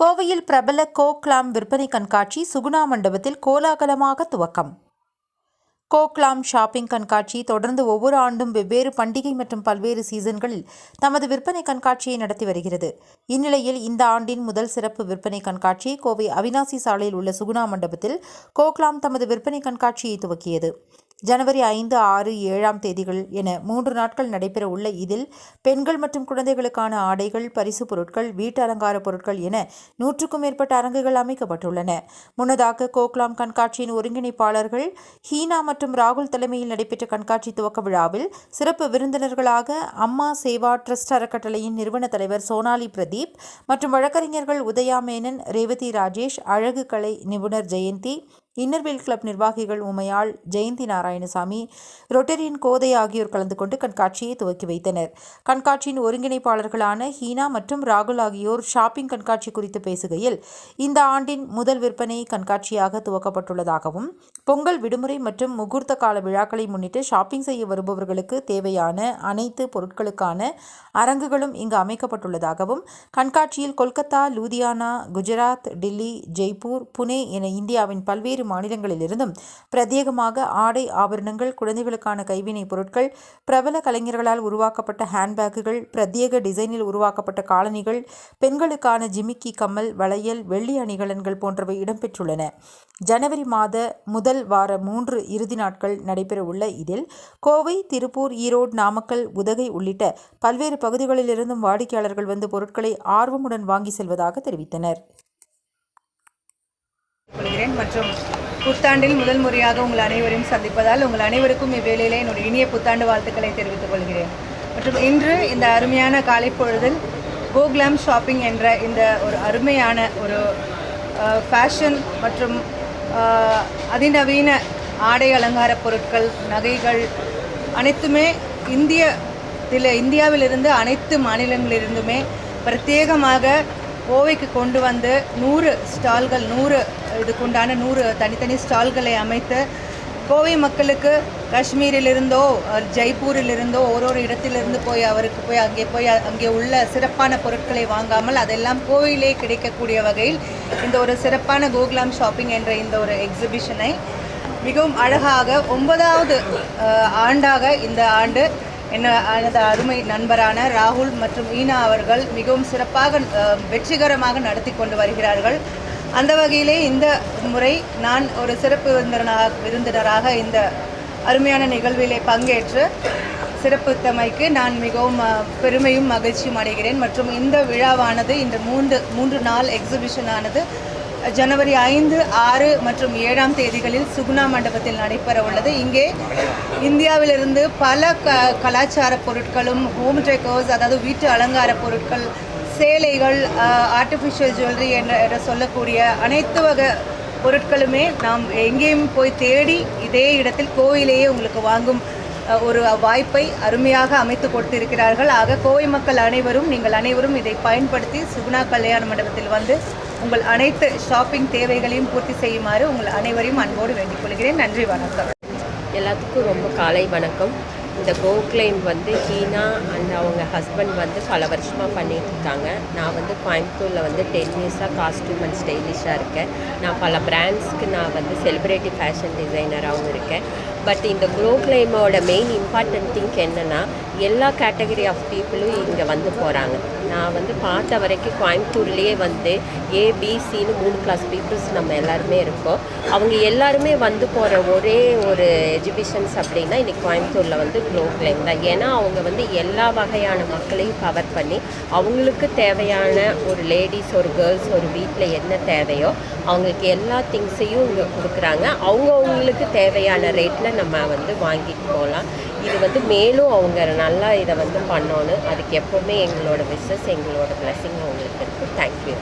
கோவையில் பிரபல கோக்லாம் விற்பனை கண்காட்சி சுகுணா மண்டபத்தில் கோலாகலமாக துவக்கம். கோக்லாம் ஷாப்பிங் கண்காட்சி தொடர்ந்து ஒவ்வொரு ஆண்டும் வெவ்வேறு பண்டிகை மற்றும் பல்வேறு சீசன்களில் தமது விற்பனை கண்காட்சியை நடத்தி வருகிறது. இந்நிலையில் இந்த ஆண்டின் முதல் சிறப்பு விற்பனை கண்காட்சி கோவை அவினாசி சாலையில் உள்ள சுகுணா மண்டபத்தில் கோக்லாம் தமது விற்பனை கண்காட்சியை துவக்கியது. ஜனவரி ஐந்து ஆறு ஏழாம் தேதிகள் என மூன்று நாட்கள் நடைபெற உள்ள இதில் பெண்கள் மற்றும் குழந்தைகளுக்கான ஆடைகள் பரிசு பொருட்கள் வீட்டு அலங்கார பொருட்கள் என நூற்றுக்கும் மேற்பட்ட அரங்குகள் அமைக்கப்பட்டுள்ளன. முன்னதாக கோக்லாம் கண்காட்சியின் ஒருங்கிணைப்பாளர்கள் ஹீனா மற்றும் ராகுல் தலைமையில் நடைபெற்ற கண்காட்சி துவக்க விழாவில் சிறப்பு விருந்தினர்களாக அம்மா சேவா ட்ரஸ்ட் அறக்கட்டளையின் நிறுவன தலைவர் சோனாலி பிரதீப் மற்றும் வழக்கறிஞர்கள் உதயா மேனன் ரேவதி ராஜேஷ் அழகு கலை நிபுணர் ஜெயந்தி இன்னர்வீல் கிளப் நிர்வாகிகள் உமையாள் ஜெயந்தி நாராயணசாமி ரொட்டரியன் கோதை ஆகியோர் கலந்து கொண்டு கண்காட்சியை துவக்கி வைத்தனர். கண்காட்சியின் ஒருங்கிணைப்பாளர்களான ஹீனா மற்றும் ராகுல் ஆகியோர் ஷாப்பிங் கண்காட்சி குறித்து பேசுகையில் இந்த ஆண்டின் முதல் விற்பனை கண்காட்சியாக துவக்கப்பட்டுள்ளதாகவும் பொங்கல் விடுமுறை மற்றும் முகூர்த்த கால விழாக்களை முன்னிட்டு ஷாப்பிங் செய்ய வருபவர்களுக்கு தேவையான அனைத்து பொருட்களுக்கான அரங்குகளும் இங்கு அமைக்கப்பட்டுள்ளதாகவும் கண்காட்சியில் கொல்கத்தா லூதியானா குஜராத் டெல்லி ஜெய்ப்பூர் புனே என இந்தியாவின் பல்வேறு மாநிலங்களிலிருந்தும் பிரத்யேகமாக ஆடை ஆபரணங்கள் குழந்தைகளுக்கான கைவினைப் பொருட்கள் பிரபல கலைஞர்களால் உருவாக்கப்பட்ட ஹேண்ட்பேக்குகள் பிரத்யேக டிசைனில் உருவாக்கப்பட்ட காலணிகள் பெண்களுக்கான ஜிமிக்கி கம்மல் வளையல் வெள்ளி அணிகலன்கள் போன்றவை இடம்பெற்றுள்ளன. ஜனவரி மாத முதல் வார மூன்று இறுதி நாட்கள் நடைபெறவுள்ள இதில் கோவை திருப்பூர் ஈரோடு நாமக்கல் உதகை உள்ளிட்ட பல்வேறு பகுதிகளிலிருந்தும் வாடிக்கையாளர்கள் வந்து பொருட்களை ஆர்வமுடன் வாங்கி செல்வதாக தெரிவித்தனர். கொள்கிறேன் மற்றும் புத்தாண்டில் முதல் முறையாக உங்கள் அனைவரையும் சந்திப்பதால் உங்கள் அனைவருக்கும் இவ்வேளையிலே என்னுடைய இனிய புத்தாண்டு வாழ்த்துக்களை தெரிவித்துக் கொள்கிறேன். மற்றும் இன்று இந்த அருமையான காலை பொழுதில் கோக்லாம் ஷாப்பிங் என்ற இந்த ஒரு அருமையான ஒரு ஃபேஷன் மற்றும் அதிநவீன ஆடை அலங்கார பொருட்கள் நகைகள் அனைத்துமே இந்திய இதில் இந்தியாவிலிருந்து அனைத்து மாநிலங்களிலிருந்துமே பிரத்யேகமாக கோவைக்கு கொண்டு வந்து நூறு ஸ்டால்கள் நூறு இதுக்குண்டான நூறு தனித்தனி ஸ்டால்களை அமைத்து கோவை மக்களுக்கு காஷ்மீரிலிருந்தோ ஜெய்ப்பூரிலிருந்தோ ஒரு ஒரு இடத்திலிருந்து போய் அவருக்கு போய் அங்கே போய் அங்கே உள்ள சிறப்பான பொருட்களை வாங்காமல் அதெல்லாம் கோவிலே கிடைக்கக்கூடிய வகையில் இந்த ஒரு சிறப்பான கோகுலாம் ஷாப்பிங் என்ற இந்த ஒரு எக்ஸிபிஷனை மிகவும் அழகாக ஒன்பதாவது ஆண்டாக இந்த ஆண்டு என்ன எனது அருமை நண்பரான ராகுல் மற்றும் ஈனா அவர்கள் மிகவும் சிறப்பாக வெற்றிகரமாக நடத்தி கொண்டு வருகிறார்கள். அந்த வகையிலே இந்த முறை நான் ஒரு சிறப்பு விருந்தினராக விருந்தினராக இந்த அருமையான நிகழ்விலே பங்கேற்று சிறப்புத்தமைக்கு நான் மிகவும் பெருமையும் மகிழ்ச்சியும் அடைகிறேன். மற்றும் இந்த விழாவானது இந்த மூன்று மூன்று நாள் எக்ஸிபிஷனானது ஜனவரி ஐந்து ஆறு மற்றும் ஏழாம் தேதிகளில் சுகுணா மண்டபத்தில் நடைபெற உள்ளது இங்கே இந்தியாவிலிருந்து பல க கலாச்சார பொருட்களும் ஹோம் டெக்கர்ஸ் அதாவது வீட்டு அலங்கார பொருட்கள் சேலைகள் ஆர்டிஃபிஷியல் ஜுவல்லரி என்ற என்ற சொல்லக்கூடிய அனைத்து வகை பொருட்களுமே நாம் எங்கேயும் போய் தேடி இதே இடத்தில் கோவிலேயே உங்களுக்கு வாங்கும் ஒரு வாய்ப்பை அருமையாக அமைத்து கொடுத்திருக்கிறார்கள். ஆக கோவை மக்கள் அனைவரும் நீங்கள் அனைவரும் இதை பயன்படுத்தி சுகுணா கல்யாண மண்டபத்தில் வந்து உங்கள் அனைத்து ஷாப்பிங் தேவைகளையும் பூர்த்தி செய்யுமாறு உங்கள் அனைவரையும் அன்போடு வேண்டிக் கொள்கிறேன். நன்றி வணக்கம். எல்லாத்துக்கும் ரொம்ப காலை வணக்கம். இந்த கோக்ளைம் வந்து ஹீனா அண்ட் அவங்க ஹஸ்பண்ட் வந்து பல வருஷமாக பண்ணிகிட்டு இருக்காங்க. நான் வந்து கோயம்புத்தூரில் வந்து டென் இயர்ஸாக காஸ்டியூம் அண்ட் ஸ்டைலிஷாக இருக்கேன். நான் பல பிராண்ட்ஸ்க்கு நான் வந்து செலிப்ரிட்டி ஃபேஷன் டிசைனராகவும் இருக்கேன். பட் இந்த க்ளோக்ளைமோட மெயின் இம்பார்ட்டன்ட் திங்க் என்னென்னா எல்லா கேட்டகரி ஆஃப் பீப்புளும் இங்கே வந்து போகிறாங்க நான் வந்து பார்த்த வரைக்கும் கோயம்புத்தூர்லேயே வந்து ஏபிசின்னு மூணு கிளாஸ் பீப்புள்ஸ் நம்ம எல்லாருமே இருக்கோம். அவங்க எல்லாருமே வந்து போகிற ஒரே ஒரு எஜிபிஷன்ஸ் அப்படின்னா இன்றைக்கி கோயம்புத்தூரில் வந்து க்ளோ கிளைம் தான். ஏன்னா அவங்க வந்து எல்லா வகையான மக்களையும் கவர் பண்ணி அவங்களுக்கு தேவையான ஒரு லேடிஸ் ஒரு கேர்ள்ஸ் ஒரு வீட்டில் என்ன தேவையோ அவங்களுக்கு எல்லா திங்ஸையும் இங்கே கொடுக்குறாங்க. அவங்கவுங்களுக்கு தேவையான ரேட்டில் நம்ம வந்து வாங்கிட்டு போகலாம். இது வந்து மேலும் அவங்க நல்லா இதை வந்து பண்ணணும். அதுக்கு எப்போவுமே எங்களோட விசஸ் எங்களோட blessing அவங்களுக்கு இருக்குது தேங்க்யூ